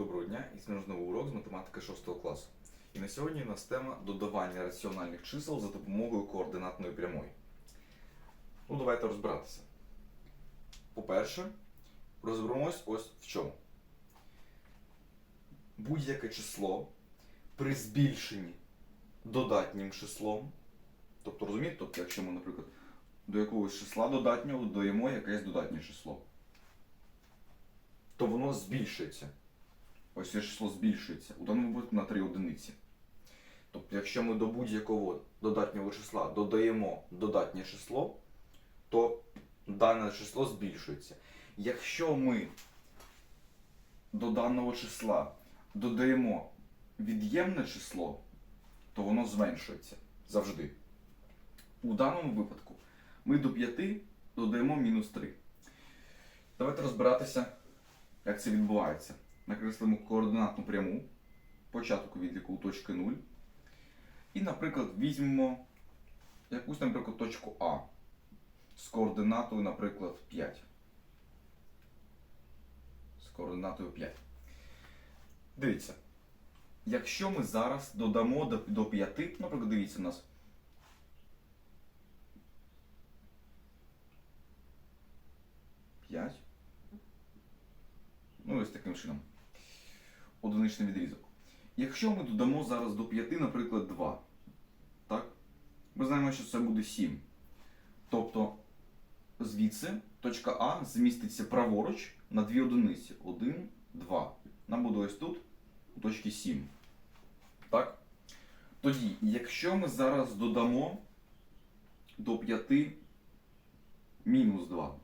Доброго дня і наш новий урок з математики 6 класу. І на сьогодні у нас тема додавання раціональних чисел за допомогою координатної прямої. Ну, давайте розбиратися. По-перше, розберемось ось в чому. Будь-яке число при збільшенні додатнім числом. Тобто, розумієте, тобто, якщо ми, наприклад, до якогось числа додатнього додаємо якесь додатнє число, то воно збільшується. Ось це число збільшується у даному випадку на 3 одиниці. Тобто, якщо ми до будь-якого додатнього числа додаємо додатнє число, то дане число збільшується. Якщо ми до даного числа додаємо від'ємне число, то воно зменшується завжди. У даному випадку ми до 5 додаємо мінус 3. Давайте розбиратися, як це відбувається. Накреслимо координатну пряму, початку відліку точки 0. І, наприклад, візьмемо якусь, наприклад, точку А з координатою, наприклад, 5. З координатою 5. Дивіться. Якщо ми зараз додамо до, до 5, наприклад, дивіться у нас. П'ять. Ну, ось таким чином. Одиничний відрізок. Якщо ми додамо зараз до 5, наприклад, 2, так? Ми знаємо, що це буде 7. Тобто звідси точка А зміститься праворуч на 2 одиниці. 1, 2. Нам буде ось тут, у точці 7. Так? Тоді, якщо ми зараз додамо до 5 мінус 2,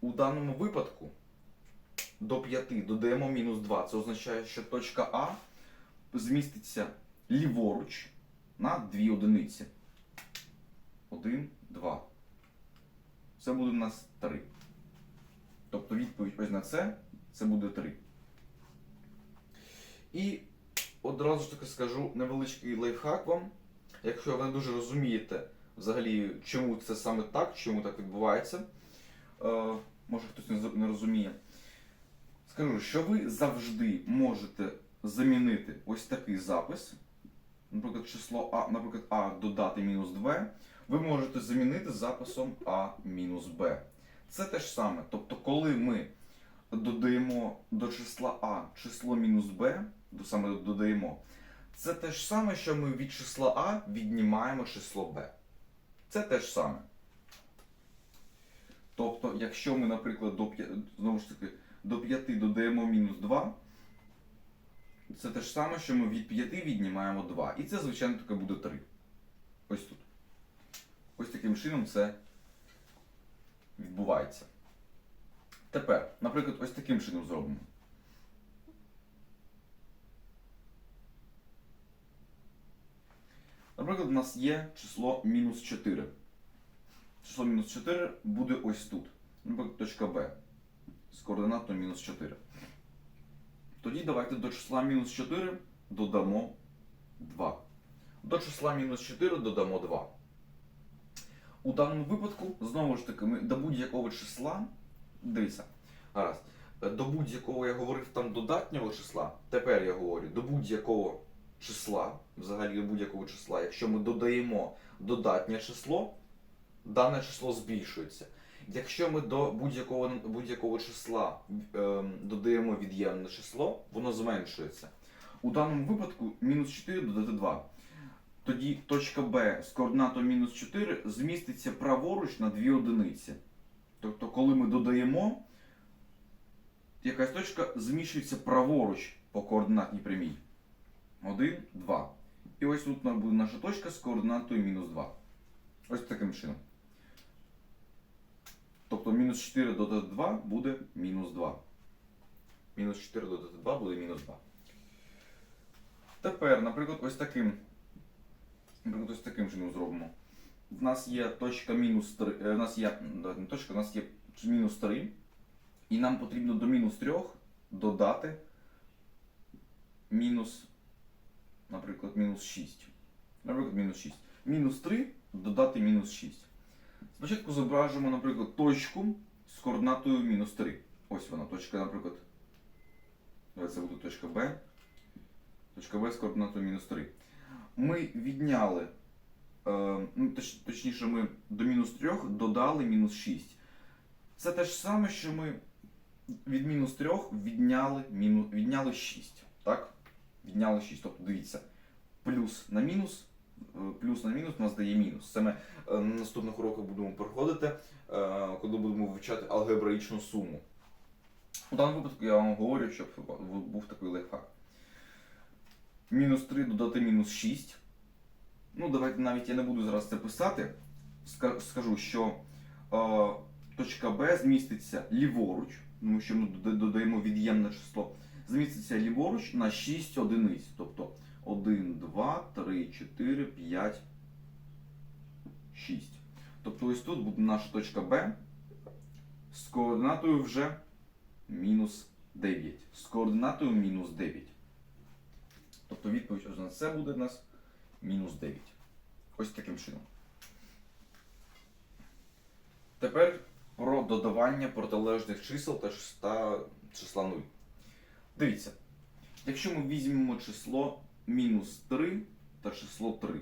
у даному випадку до 5 додаємо мінус 2. Це означає, що точка А зміститься ліворуч на 2 одиниці. 1, 2. Це буде у нас 3. Тобто відповідь ось на це, це буде 3. І одразу ж таки скажу невеличкий лайфхак вам. Якщо ви не дуже розумієте взагалі, чому це саме так, чому так відбувається, е, може хтось не розуміє. Скажу, що ви завжди можете замінити ось такий запис. Наприклад, число А, наприклад, А додати мінус 2, ви можете замінити записом А мінус Б. Це те ж саме. Тобто, коли ми додаємо до числа А число мінус Б, саме додаємо, це те ж саме, що ми від числа А віднімаємо число Б. Це те ж саме. Тобто, якщо ми, наприклад, до 5, знову ж таки, до 5 додаємо мінус 2, це те ж саме, що ми від 5 віднімаємо 2. І це, звичайно, таке буде 3. Ось тут. Ось таким чином це відбувається. Тепер, наприклад, ось таким чином зробимо. Наприклад, у нас є число мінус 4. Число мінус 4 буде ось тут. Наприклад, точка Б з координатою мінус 4. Тоді давайте до числа мінус 4 додамо 2. До числа мінус 4 додамо 2. У даному випадку, знову ж таки, ми до будь-якого числа, дивіться, е, до будь-якого я говорив там додатнього числа, тепер я говорю до будь-якого числа, взагалі до будь-якого числа, якщо ми додаємо додатнє число, дане число збільшується. Якщо ми до будь-якого будь-якого числа ем, додаємо від'ємне число, воно зменшується. У даному випадку мінус 4 додати 2. Тоді точка Б з координатою мінус 4 зміститься праворуч на 2 одиниці. Тобто, коли ми додаємо, якась точка зміщується праворуч по координатній прямій. 1, 2. І ось тут буде наша точка з координатою мінус 2. Ось таким чином. Тобто мінус 4 додати 2 буде мінус 2. Мінус 4 додати 2 буде мінус 2. Тепер, наприклад, ось таким. Наприклад, ось таким чином зробимо. В нас є точка мінус 3. е, У нас є не точка, у нас є мінус 3. І нам потрібно до мінус 3 додати мінус, наприклад, мінус 6. Наприклад, мінус 6. Мінус 3 додати мінус 6. Спочатку зображуємо, наприклад, точку з координатою мінус 3. Ось вона, точка, наприклад, це буде точка Б. Точка Б з координатою мінус 3. Ми відняли, е, ну, точ, точніше, ми до мінус 3 додали мінус 6. Це те ж саме, що ми від мінус 3 відняли, відняли 6. Так? Відняли 6. Тобто дивіться, плюс на мінус, плюс на мінус нас дає мінус. Ми е, на наступних уроках будемо проходити, е, коли будемо вивчати алгебраїчну суму. У даному випадку я вам говорю, щоб був такий лайфхак. Мінус 3 додати мінус 6. Ну, давайте навіть я не буду зараз це писати. Скажу, що е, точка Б зміститься ліворуч, тому що ми додаємо від'ємне число. Зміститься ліворуч на 6 одиниць. Тобто 1, 2, 3, 4, 5, 6. Тобто ось тут буде наша точка Б з координатою вже мінус 9. З координатою мінус 9. Тобто відповідь ось на це буде в нас мінус 9. Ось таким чином. Тепер про додавання протилежних чисел та числа 0. Дивіться, якщо ми візьмемо число мінус 3 та число 3.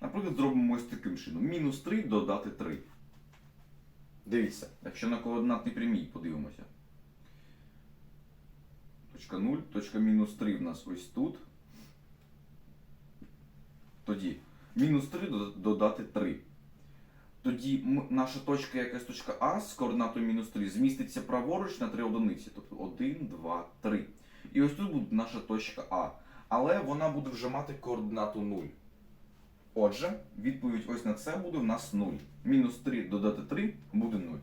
Наприклад, зробимо ось таким чином. Мінус 3 додати 3. Дивіться, якщо на координатній прямій подивимося. Точка 0, точка мінус 3 в нас ось тут. Тоді мінус 3 додати 3. Тоді наша точка, якась точка А з координатою мінус 3, зміститься праворуч на 3 одиниці. Тобто 1, 2, 3. І ось тут буде наша точка А. Але вона буде вже мати координату 0. Отже, відповідь ось на це буде в нас 0. Мінус 3 додати 3 буде 0.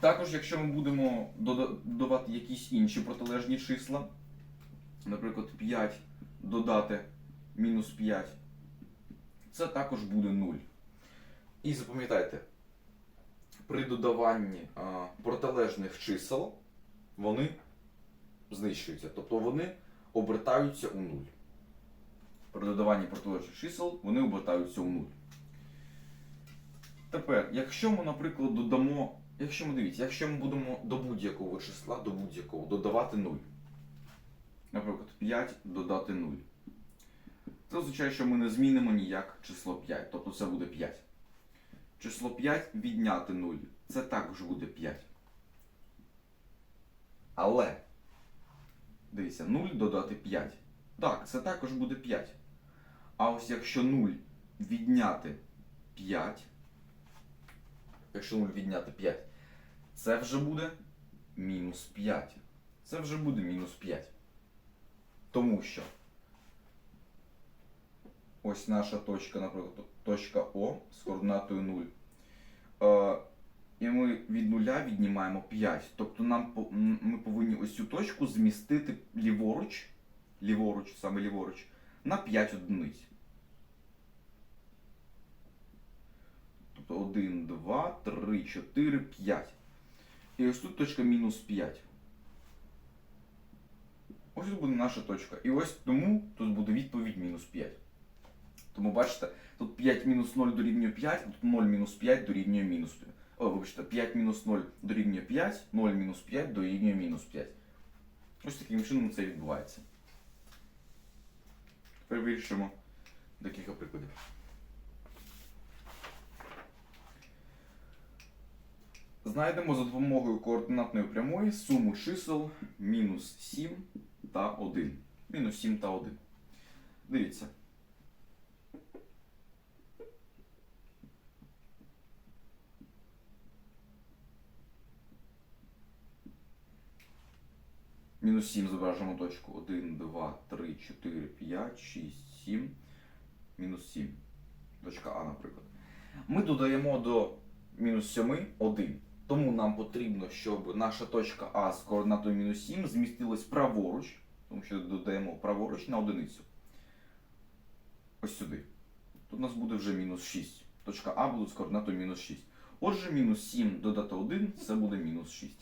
Також, якщо ми будемо додавати якісь інші протилежні числа, наприклад, 5 додати мінус 5, це також буде 0. І запам'ятайте, при додаванні а, протилежних чисел вони знищуються, тобто вони обертаються у 0. При додаванні протилежних чисел вони обертаються у 0. Тепер, якщо ми, наприклад, додамо, якщо ми дивіться, якщо ми будемо до будь-якого числа, до будь-якого додавати 0. Наприклад, 5 додати 0. Це означає, що ми не змінимо ніяк число 5, тобто це буде 5. Число 5 відняти 0. Це також буде 5. Але, дивіться, 0 додати 5. Так, це також буде 5. А ось якщо 0 відняти 5, якщо 0 відняти 5, це вже буде мінус 5. Це вже буде мінус 5. Тому що ось наша точка, наприклад, точка О з координатою 0. І ми від нуля віднімаємо 5. Тобто нам ми повинні ось цю точку змістити ліворуч, ліворуч, саме ліворуч, на 5 одиниць. Тобто 1, 2, 3, 4, 5. І ось тут точка мінус 5. Ось тут буде наша точка. І ось тому тут буде відповідь мінус 5. Тому бачите, тут 5 мінус 0 дорівнює 5, а тут 0 мінус 5 дорівнює мінус 5. О, вибачте, 5 мінус 0 дорівнює 5, 0 мінус 5 дорівнює мінус 5. Ось таким чином це відбувається. Тепер вирішимо декілька прикладів. Знайдемо за допомогою координатної прямої суму чисел мінус 7 та 1. Мінус 7 та 1. Дивіться. Мінус 7 зображуємо точку 1, 2, 3, 4, 5, 6, 7. Мінус 7. Точка А, наприклад. Ми додаємо до мінус 7 1. Тому нам потрібно, щоб наша точка А з координатою мінус 7 змістилась праворуч, тому що додаємо праворуч на одиницю. Ось сюди. Тут у нас буде вже мінус 6. Точка А буде з координатою мінус 6. Отже, мінус 7 додати 1 це буде мінус 6.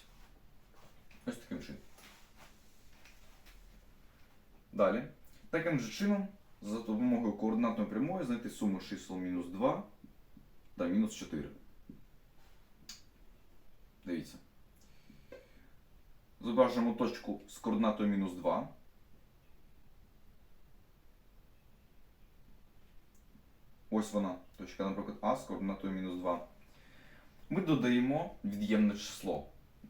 Ось таким чином. Далі. Таким же чином, за допомогою координатної прямої знайти суму чисел мінус 2 та мінус 4. Дивіться. зображуємо точку з координатою мінус 2. Ось вона, точка, наприклад, А з координатою мінус 2. Ми додаємо від'ємне число.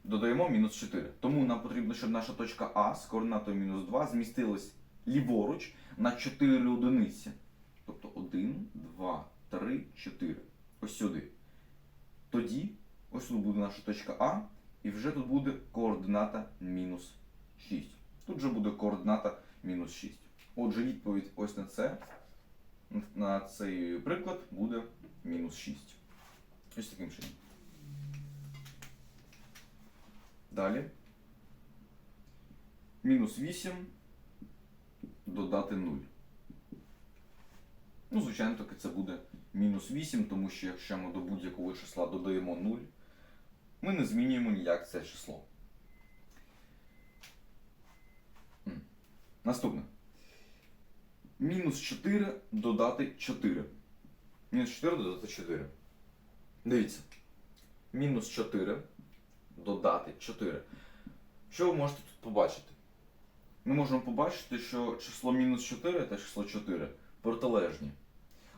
Додаємо мінус 4. Тому нам потрібно, щоб наша точка А з координатою мінус 2 змістилась ліворуч на 4 одиниці. Тобто 1, 2, 3, 4. Ось сюди. Тоді ось тут буде наша точка А, і вже тут буде координата мінус 6. Тут вже буде координата мінус 6. Отже, відповідь ось на це, на цей приклад буде мінус 6. Ось таким чином. Далі. Мінус 8 додати 0. Ну, звичайно, таки це буде мінус 8, тому що якщо ми до будь-якого числа додаємо 0, ми не змінюємо ніяк це число. Наступне. Мінус 4 додати 4. Мінус 4 додати 4. Дивіться. Мінус 4 додати 4. Що ви можете тут побачити? Ми можемо побачити, що число мінус 4 та число 4 протилежні.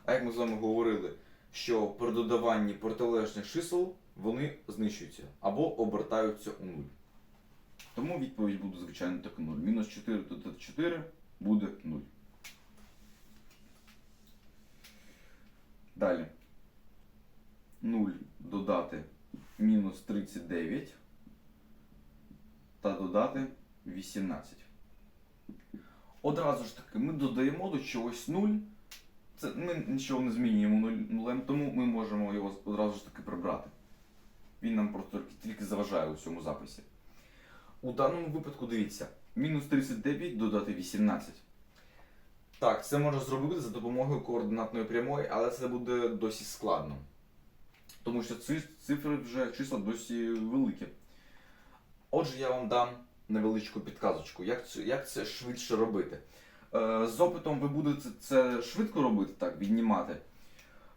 А як ми з вами говорили, що при додаванні протилежних чисел вони знищуються або обертаються у 0. Тому відповідь буде, звичайно, так 0. Мінус 4 додати 4 буде 0. Далі. 0 додати мінус 39 та додати 18. Одразу ж таки, ми додаємо до чогось 0. Це, ми нічого не змінюємо нулем, тому ми можемо його одразу ж таки прибрати. Він нам просто тільки, заважає у цьому записі. У даному випадку дивіться, мінус 39 додати 18. Так, це можна зробити за допомогою координатної прямої, але це буде досить складно. Тому що ці цифри вже числа досі великі. Отже, я вам дам невеличку підказочку, як це, як це швидше робити. Е, З опитом ви будете це швидко робити, так, віднімати. Е,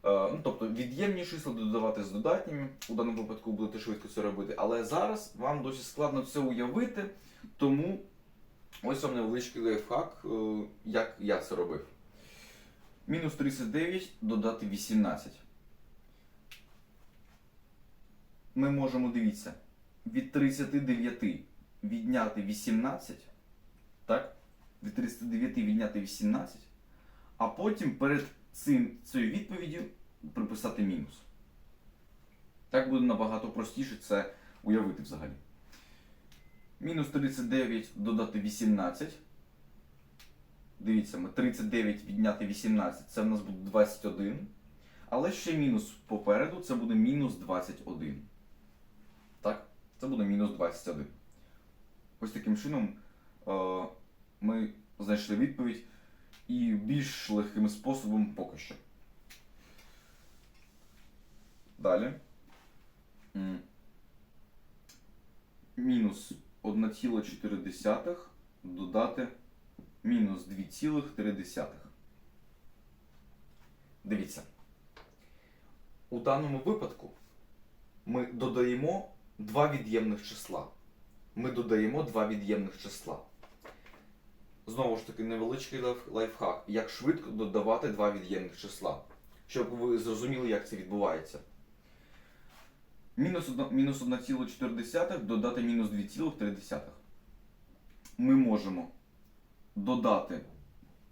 Ну, тобто від'ємні числа додавати з додатніми, у даному випадку будете швидко це робити. Але зараз вам досить складно це уявити, тому ось вам невеличкий лайфхак, е, як я це робив. Мінус 39 додати 18. Ми можемо, дивіться, від 39 відняти 18, так? Від 39 відняти 18, а потім перед цим, цією відповіддю приписати мінус. Так буде набагато простіше це уявити взагалі. Мінус 39 додати 18. Дивіться, ми 39 відняти 18, це в нас буде 21. Але ще мінус попереду, це буде мінус 21. Це буде мінус 21. Ось таким чином е, ми знайшли відповідь і більш легким способом поки що. Далі. Мінус 1,4 додати мінус 2,3. Дивіться. У даному випадку ми додаємо два від'ємних числа. Ми додаємо два від'ємних числа. Знову ж таки, невеличкий лайфхак. Як швидко додавати два від'ємних числа. Щоб ви зрозуміли, як це відбувається. Мінус 1,4 додати мінус 2,3. Ми можемо додати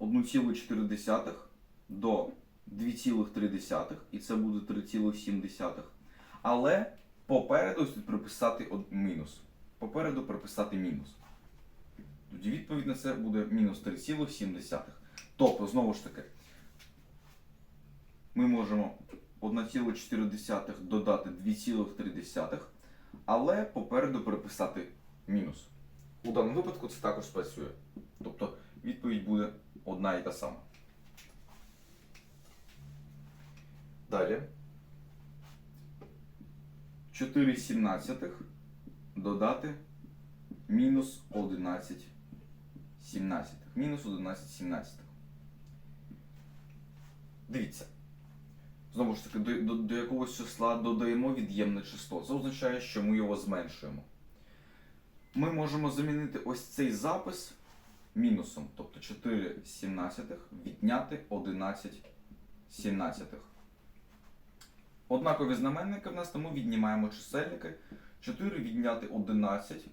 1,4 до 2,3, і це буде 3,7. Але попереду приписати мінус. Попереду приписати мінус. Тоді відповідь на це буде мінус 3,7. Тобто, знову ж таки, ми можемо 1,4 додати 2,3, але попереду переписати мінус. У даному випадку це також спрацює. Тобто відповідь буде одна і та сама. Далі. 4 сімнадцятих додати мінус 11 сімнадцятих. Мінус 11 сімнадцятих. Дивіться. Знову ж таки, до, до, до якогось числа додаємо від'ємне число. Це означає, що ми його зменшуємо. ми можемо замінити ось цей запис мінусом. Тобто 4 сімнадцятих відняти 11 сімнадцятих. Однакові знаменники в нас, тому віднімаємо чисельники. 4 відняти 11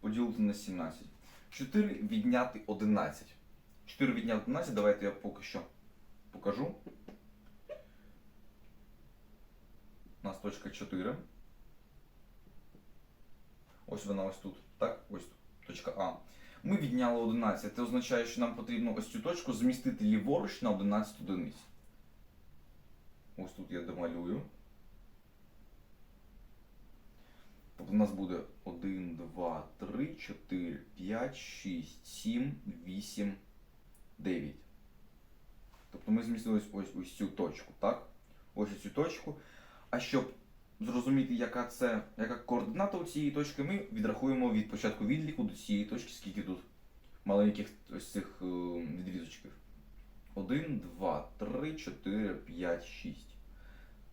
поділити на 17. 4 відняти 11. 4 відняти 11, давайте я поки що покажу. У нас точка 4. Ось вона ось тут. Так, ось тут. Точка А. Ми відняли 11. Це означає, що нам потрібно ось цю точку змістити ліворуч на 11 одиниць. Ось тут я домалюю. Тобто у нас буде 1, 2, 3, 4, 5, 6, 7, 8, 9. Тобто ми змістили ось, ось, ось цю точку, так? Ось цю точку. А щоб зрозуміти, яка це, яка координата у цієї точки, ми відрахуємо від початку відліку до цієї точки, скільки тут маленьких ось цих е, відрізочків. 1, 2, 3, 4, 5, 6.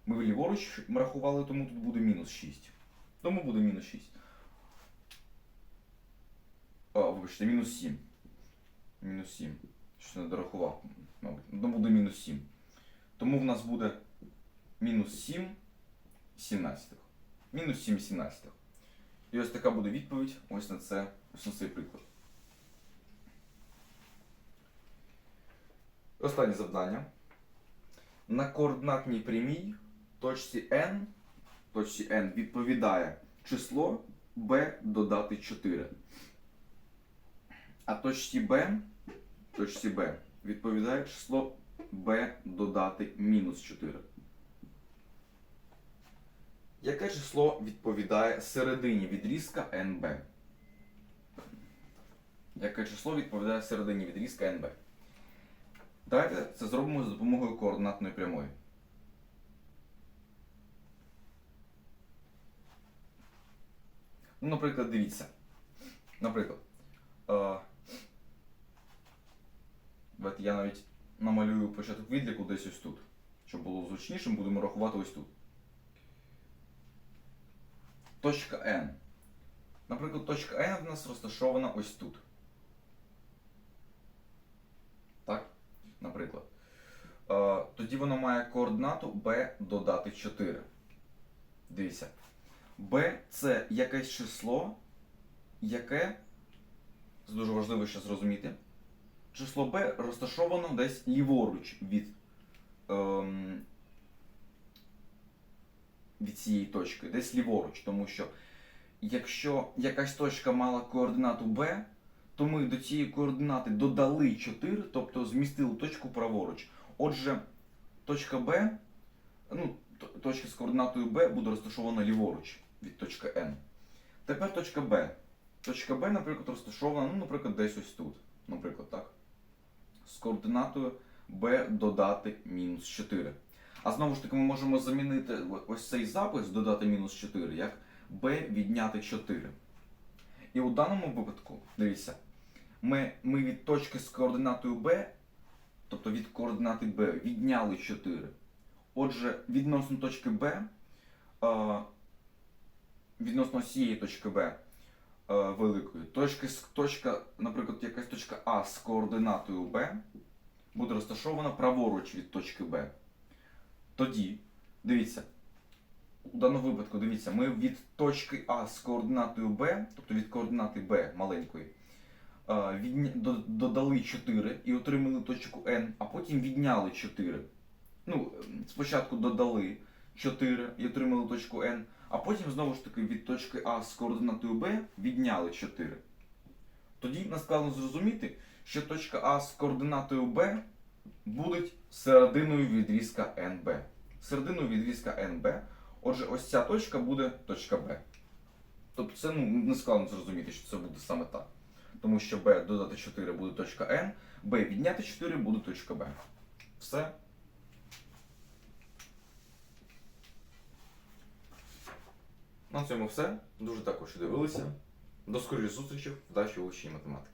Ми ліворуч рахували, тому тут буде мінус 6. Тому буде мінус 6. А, вибачте, мінус 7. Мінус 7. Щось не дорахував, мабуть. Ну, буде мінус 7. Тому в нас буде мінус 7 17. Мінус 7 17. І ось така буде відповідь ось на це, ось на цей приклад. Останнє завдання. На координатній прямій точці n, точці n відповідає число b додати 4. А точці b, точці b відповідає число b додати мінус 4. Яке число відповідає середині відрізка NB? Яке число відповідає середині відрізка NB? Давайте це зробимо за допомогою координатної прямої. Наприклад, дивіться. Наприклад. Е, давайте я навіть намалюю початок відліку десь ось тут. Щоб було зручніше, будемо рахувати ось тут. Точка N. Наприклад, точка N в нас розташована ось тут. Так? Наприклад. Е, тоді воно має координату b додати 4. Дивіться. B це якесь число, яке, це дуже важливо ще зрозуміти. Число b розташовано десь ліворуч від, ем, від цієї точки, десь ліворуч, тому що якщо якась точка мала координату b, то ми до цієї координати додали 4, тобто змістили точку праворуч. Отже, точка b, ну, точка з координатою b буде розташована ліворуч від точки n. Тепер точка b. Точка b, наприклад, розташована, ну, наприклад, десь ось тут. Наприклад, так. З координатою b додати мінус 4. А знову ж таки, ми можемо замінити ось цей запис додати мінус 4, як b відняти 4. І у даному випадку, дивіться, ми, ми від точки з координатою b, тобто від координати b, відняли 4. Отже, відносно точки b, відносно цієї точки b е, великої, точки, точка, наприклад, якась точка А з координатою b буде розташована праворуч від точки b. Тоді, дивіться, у даному випадку, дивіться, ми від точки А з координатою b, тобто від координати b маленької, е, додали 4 і отримали точку N, а потім відняли 4. Ну, ем, спочатку додали 4 і отримали точку N, а потім знову ж таки від точки А з координатою b відняли 4. Тоді нас складно зрозуміти, що точка А з координатою b буде серединою відрізка NB. Серединою відрізка NB. Отже, ось ця точка буде точка Б. Тобто це ну, не складно зрозуміти, що це буде саме так. Тому що B додати 4 буде точка N, B відняти 4 буде точка Б. Все. На цьому все. Дуже також дивилися. До скорої зустрічі в дачі вивченні математики.